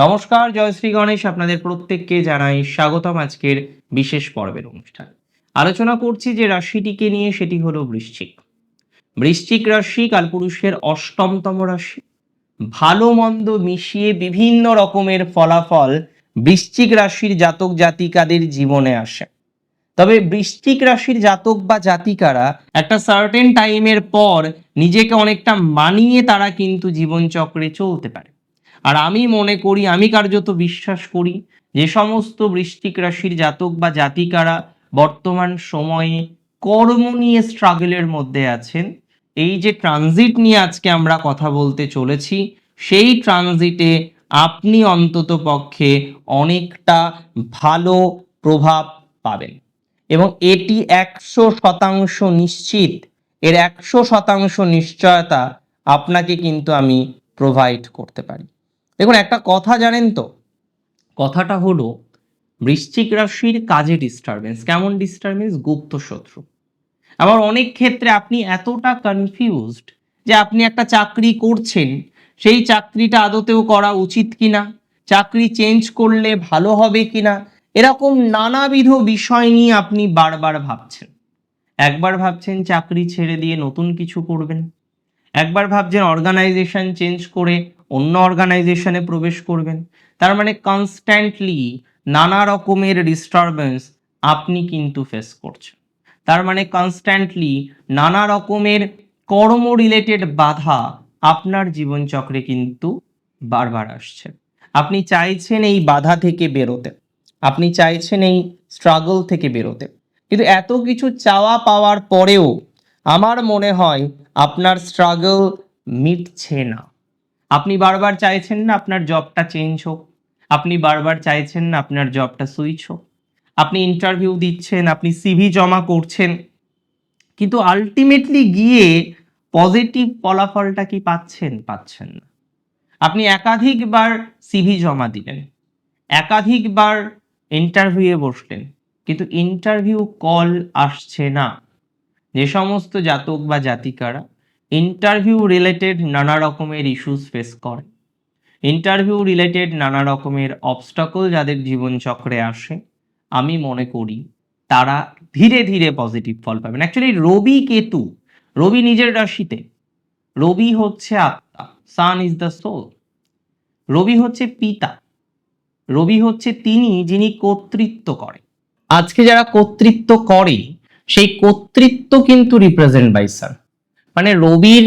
নমস্কার জয়শ্রী গণেশ আপনাদের প্রত্যেককে জানাই স্বাগতম আজকের বিশেষ পর্বের অনুষ্ঠান। আলোচনা করছি যে রাশিটিকে নিয়ে, সেটি হলো বৃশ্চিক। বৃশ্চিক রাশি কালপুরুষের অষ্টমতম রাশি। ভালো মন্দ মিশিয়ে বিভিন্ন রকমের ফলাফল বৃশ্চিক রাশির জাতক জাতিকাদের জীবনে আসে। তবে বৃশ্চিক রাশির জাতক বা জাতিকারা একটা সার্টেন টাইমের পর নিজেকে অনেকটা মানিয়ে তারা কিন্তু জীবনচক্রে চলতে পারে। আর আমি মনে করি, আমি কার্যত বিশ্বাস করি, যে সমস্ত বৃষ্টিক রাশির জাতক বা জাতিকারা বর্তমান সময়ে কর্ম নিয়ে স্ট্রাগলের মধ্যে আছেন। এই যে ট্রানজিট নিয়ে আজকে আমরা কথা বলতে চলেছি, সেই ট্রানজিটে আপনি অন্তত পক্ষে অনেকটা ভালো প্রভাব পাবেন। এবং এটি একশো শতাংশ নিশ্চিত, এর একশো শতাংশ নিশ্চয়তা আপনাকে কিন্তু আমি প্রোভাইড করতে পারি। দেখুন, একটা কথা জানেন তো? কথাটা হলো, বৃশ্চিক রাশির কাজে ডিস্টারবেন্স কেমন ডিস্টারবেন্স গুপ্ত শত্রু। আবার অনেক ক্ষেত্রে আপনি এতটা কনফিউজড যে আপনি একটা চাকরি করছেন, সেই চাকরিটা আদতেও করা উচিত কিনা? চাকরি চেঞ্জ করলে ভালো হবে কিনা? এরকম নানাবিধ বিষয় নিয়ে আপনি বারবার ভাবছেন। একবার ভাবছেন চাকরি ছেড়ে দিয়ে নতুন কিছু করবেন। একবার ভাবছেন অর্গানাইজেশন চেঞ্জ করে অন্য অর্গানাইজেশনে প্রবেশ করবেন। তার মানে কনস্ট্যান্টলি নানা রকমের ডিস্টারবেন্স আপনি কিন্তু ফেস করছেন। তার মানে কনস্ট্যান্টলি নানা রকমের কর্ম রিলেটেড বাধা আপনার জীবনচক্রে কিন্তু বারবার আসছে। আপনি চাইছেন এই বাধা থেকে বেরোতে। আপনি চাইছেন এই স্ট্রাগল থেকে বেরোতে। কিন্তু এত কিছু চাওয়া পাওয়ার পরেও আমার মনে হয় আপনার স্ট্রাগল মিটছে না। আপনি বারবার চাইছেন না আপনার জবটা চেঞ্জ হোক। আপনি বারবার চাইছেন না আপনার জবটা সুইচ হোক। আপনি ইন্টারভিউ দিচ্ছেন, আপনি সিভি জমা করছেন। কিন্তু আলটিমেটলি গিয়ে পজিটিভ ফলাফলটা কি পাচ্ছেন? পাচ্ছেন না। আপনি একাধিকবার সিভি জমা দিলেন। একাধিকবার ইন্টারভিউয়ে বসলেন। কিন্তু ইন্টারভিউ কল আসছে না। যে সমস্ত জাতক বা জাতিকারা ইন্টারভিউ রিলেটেড নানা রকমের ইস্যুস ফেস করে। ইন্টারভিউ রিলেটেড নানা রকমের অবস্টাকল যাদের জীবনচক্রে আসে, আমি মনে করি তারা ধীরে ধীরে পজিটিভ ফল পাবেন। অ্যাকচুয়ালি রবি কেতু, রবি নিজের রাশিতে। রবি হচ্ছে আত্মা sun is the soul Ravi হচ্ছে পিতা। রবি হচ্ছে তিনি যিনি কর্তৃত্ব করে। আজকে যারা কর্তৃত্ব করে, সেই কর্তৃত্ব কিন্তু রিপ্রেজেন্ট বাই সান মানে রবির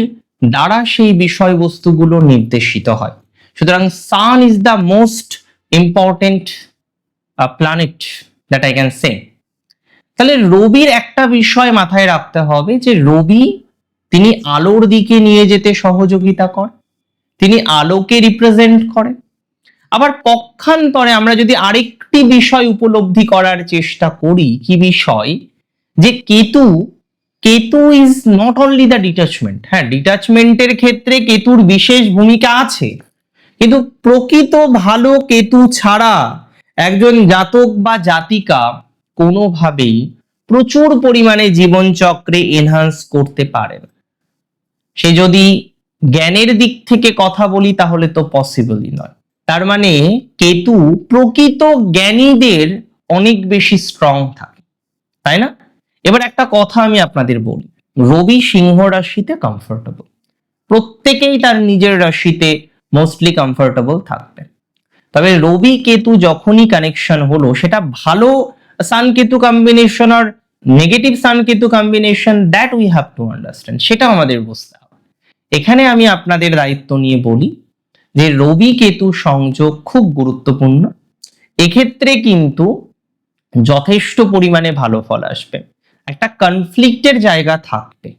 দ্বারা সেই বিষয়বস্তুগুলো নির্দেশিত হয়। সুতরাং sun is the most important planet that I can say তাহলে রবির একটা বিষয় মাথায় রাখতে হবে যে রবি তিনি আলোর দিকে নিয়ে যেতে সহযোগিতা করে তিনি আলোকে রিপ্রেজেন্ট করে আবার পক্ষান্তরে আমরা যদি আরেকটি বিষয় উপলব্ধি করার চেষ্টা করি, কি বিষয়? যে Ketu Ketu is not only the detachment হ্যাঁ ডিটাচমেন্টের ক্ষেত্রে কেতুর বিশেষ ভূমিকা আছে। কিন্তু প্রকৃত ভালো কেতু ছাড়া একজন জাতক বা জাতিকা কোনোভাবেই প্রচুর পরিমাণে জীবনচক্রে এনহান্স করতে পারে না। সে যদি জ্ঞানের দিক থেকে কথা বলি, তাহলে তো পসিবলই নয়। তার মানে কেতু প্রকৃত জ্ঞানীদের অনেক বেশি স্ট্রং থাকে, তাই না? এবার একটা কথা আমি আপনাদের বলি। রবি সিংহ রাশিতে কমফোর্টেবল প্রত্যেকেই তার নিজের রাশিতে মোস্টলি কমফোর্টেবল থাকবে। তবে রবি কেতু যখনই কানেকশন হলো, সেটা ভালো sun Ketu combination R negative sun Ketu combination that we have to understand সেটা আমাদের বুঝতে হবে। এখানে আমি আপনাদের দায়িত্ব নিয়ে বলি যে রবি কেতু সংযোগ খুব গুরুত্বপূর্ণ। এক্ষেত্রে কিন্তু যথেষ্ট পরিমাণে ভালো ফল আসবে। একটা কনফ্লিক্টের জায়গা থাকবে।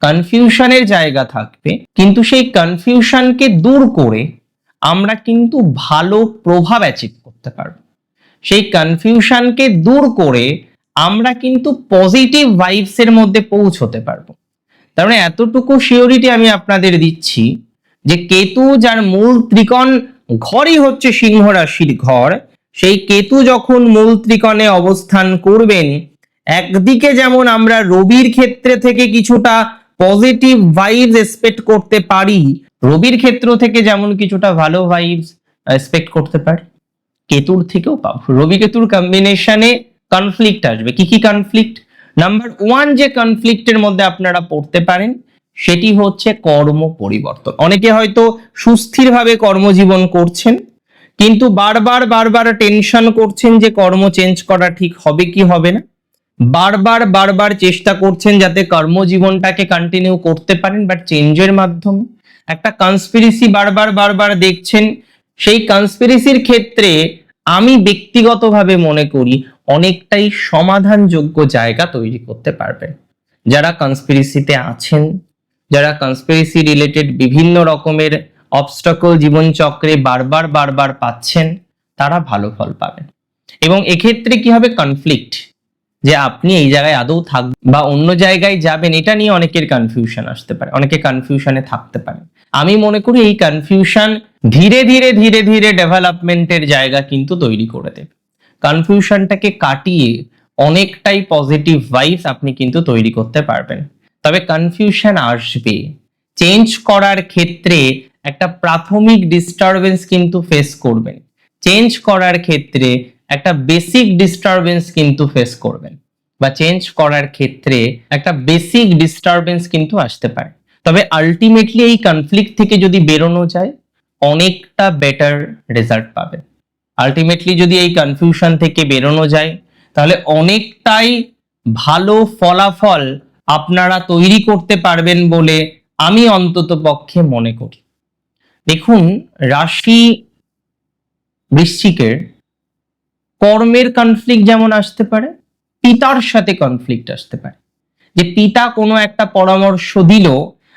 কনফিউশনের জায়গা থাকবে। কিন্তু সেই কনফিউশনকে দূর করে আমরা কিন্তু ভালো প্রভাব অ্যাচিভ করতে পারব। সেই কনফিউশনকে দূর করে আমরা কিন্তু পজিটিভ ভাইবস এর মধ্যে পৌঁছতে পারব। তার মানে এতটুকু সিওরিটি আমি আপনাদের দিচ্ছি যে কেতু যার মূল ত্রিকোণ ঘরই হচ্ছে সিংহ রাশির ঘর, সেই কেতু যখন মূল ত্রিকোণে অবস্থান করবেন একদিকে যেমন আমরা রবির ক্ষেত্রে থেকে কিছুটা পজিটিভ ভাইবস এক্সপেক্ট করতে পারি, রবির ক্ষেত্র থেকে যেমন কিছুটা ভালো ভাইবস এক্সপেক্ট করতে পারি, কেতুর থেকেও পাবো রবি কেতুর কম্বিনেশনে কনফ্লিক্ট আসবে। কি কি কনফ্লিক্ট নাম্বার ওয়ান যে কনফ্লিক্টের মধ্যে আপনারা পড়তে পারেন, সেটি হচ্ছে কর্ম পরিবর্তন। অনেকে হয়তো সুস্থিরভাবে কর্মজীবন করছেন, কিন্তু বারবার বারবার টেনশন করছেন যে কর্ম চেঞ্জ করা ঠিক হবে কি হবে না। বারবার বারবার চেষ্টা করছেন যাতে কর্মজীবনটাকে কন্টিনিউ করতে পারেন বাট চেঞ্জের মাধ্যমে। একটা কনস্পিরেসি বারবার বারবার দেখছেন, সেই কনস্পিরেসির ক্ষেত্রে আমি ব্যক্তিগতভাবে মনে করি অনেকটাই সমাধানযোগ্য জায়গা তৈরি করতে পারবেন। যারা কনস্পিরেসিতে আছেন, যারা কনস্পিরেসি রিলেটেড বিভিন্ন রকমের অবস্টাকল জীবনচক্রে বারবার বারবার পাচ্ছেন, তারা ভালো ফল পাবেন। এবং এক্ষেত্রে কি হবে? কনফ্লিক্ট যে আপনি এই জায়গায় আদৌ থাকবেন বা অন্য জায়গায় যাবেন, এটা নিয়ে অনেকের কনফিউশন আসতে পারে, অনেকে কনফিউশনে থাকতে পারে। আমি মনে করি এই কনফিউশন ধীরে ধীরে ধীরে ধীরে ডেভেলপমেন্টের জায়গা কিন্তু তৈরি করে দেবে। কনফিউশনটাকে কাটিয়ে অনেকটাই পজিটিভ ভাইবস আপনি কিন্তু তৈরি করতে পারবেন। তবে কনফিউশন আসবে। চেঞ্জ করার ক্ষেত্রে একটা প্রাথমিক ডিস্টারবেন্স কিন্তু ফেস করবেন। চেঞ্জ করার ক্ষেত্রে একটা বেসিক ডিস্টারবেন্স কিন্তু ফেস করবেন বা চেঞ্জ করার ক্ষেত্রে একটা বেসিক ডিস্টারবেন্স কিন্তু আসতে পারে। তবে আলটিমেটলি এই কনফ্লিক্ট থেকে যদি বেরোনো যায়, অনেকটা বেটার রেজাল্ট পাবেন। আলটিমেটলি যদি এই কনফিউশন থেকে বেরোনো যায়, তাহলে অনেকটাই ভালো ফলাফল আপনারা তৈরি করতে পারবেন বলে আমি অন্তত পক্ষে মনে করি। দেখুন, রাশি বৃশ্চিকের কর্মের কনফ্লিক্ট যেমন আসতে পারে, পিতার সাথে কনফ্লিক্ট আসতে পারে। যে পিতা কোনো একটা পরামর্শ দিল,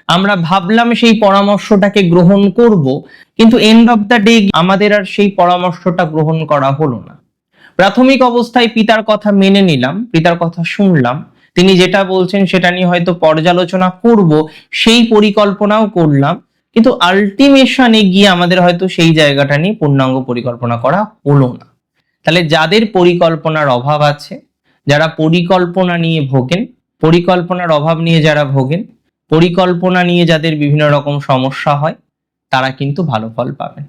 আমরা ভাবলাম সেই পরামর্শটাকে গ্রহণ করব, কিন্তু এন্ড অফ দ্য ডে আমাদের আর সেই পরামর্শটা গ্রহণ করা হলো না। প্রাথমিক অবস্থায় পিতার কথা মেনে নিলাম, পিতার কথা শুনলাম। তিনি যেটা বলছেন সেটা নিয়ে হয়তো পর্যালোচনা করব, সেই পরিকল্পনাও করলাম। কিন্তু আলটিমেশনে গিয়ে আমাদের হয়তো সেই জায়গাটা নিয়ে পূর্ণাঙ্গ পরিকল্পনা করা হলো না। তাহলে যাদের পরিকল্পনার অভাব আছে, যারা পরিকল্পনা নিয়ে ভোগেন, পরিকল্পনার অভাব নিয়ে যারা ভোগেন, পরিকল্পনা নিয়ে যাদের বিভিন্ন রকম সমস্যা হয়, তারা কিন্তু ভালো ফল পাবেন।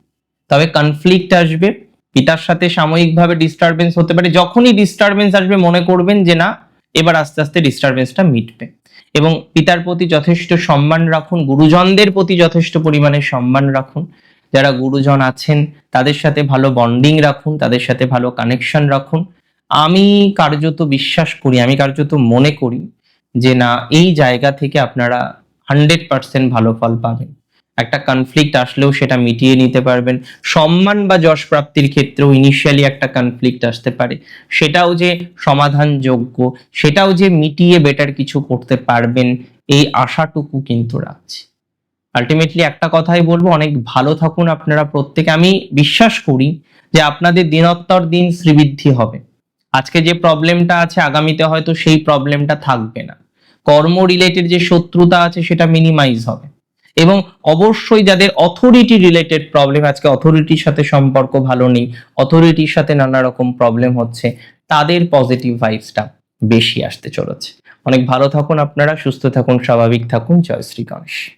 তবে কনফ্লিক্ট আসবে, পিতার সাথে সাময়িকভাবে ডিস্টারবেন্স হতে পারে। যখনই ডিস্টারবেন্স আসবে, মনে করবেন যে না, এবার আস্তে আস্তে ডিস্টারবেন্সটা মিটবে। এবং পিতার প্রতি যথেষ্ট সম্মান রাখুন, গুরুজনদের প্রতি যথেষ্ট পরিমাণে সম্মান রাখুন। যারা গুরুজন আছেন, তাদের সাথে ভালো বন্ডিং রাখুন, তাদের সাথে ভালো কানেকশন রাখুন। আমি কার্যত বিশ্বাস করি, আমি কার্যত মনে করি যে না, এই জায়গা থেকে আপনারা হান্ড্রেড পার্সেন্ট ভালো ফল পাবেন। একটা কনফ্লিক্ট আসলেও সেটা মিটিয়ে নিতে পারবেন। সম্মান বা যশ প্রাপ্তির ক্ষেত্রেও ইনিশিয়ালি একটা কনফ্লিক্ট আসতে পারে। সেটাও যে সমাধানযোগ্য, সেটাও যে মিটিয়ে বেটার কিছু করতে পারবেন, এই আশাটুকু কিন্তু রাখছি। আলটিমেটলি একটা কথাই বলব, অনেক ভালো থাকুন আপনারা প্রত্যেকে। আমি বিশ্বাস করি যে আপনাদের দিনোত্তর দিন শ্রীবৃদ্ধি হবে। আজকে যে প্রবলেমটা আছে, আগামীতে হয়তো সেই প্রবলেমটা থাকবে না। কর্ম রিলেটেড যে শত্রুতা আছে, সেটা মিনিমাইজ হবে। এবং অবশ্যই যাদের অথরিটি রিলেটেড প্রবলেম আজকে অথরিটির সাথে সম্পর্ক ভালো নেই অথরিটির সাথে নানা রকম প্রবলেম হচ্ছে, তাদের পজিটিভ ভাইবসটা বেশি আসতে চলেছে। অনেক ভালো থাকুন আপনারা, সুস্থ থাকুন, স্বাভাবিক থাকুন। জয় শ্রী গণেশ।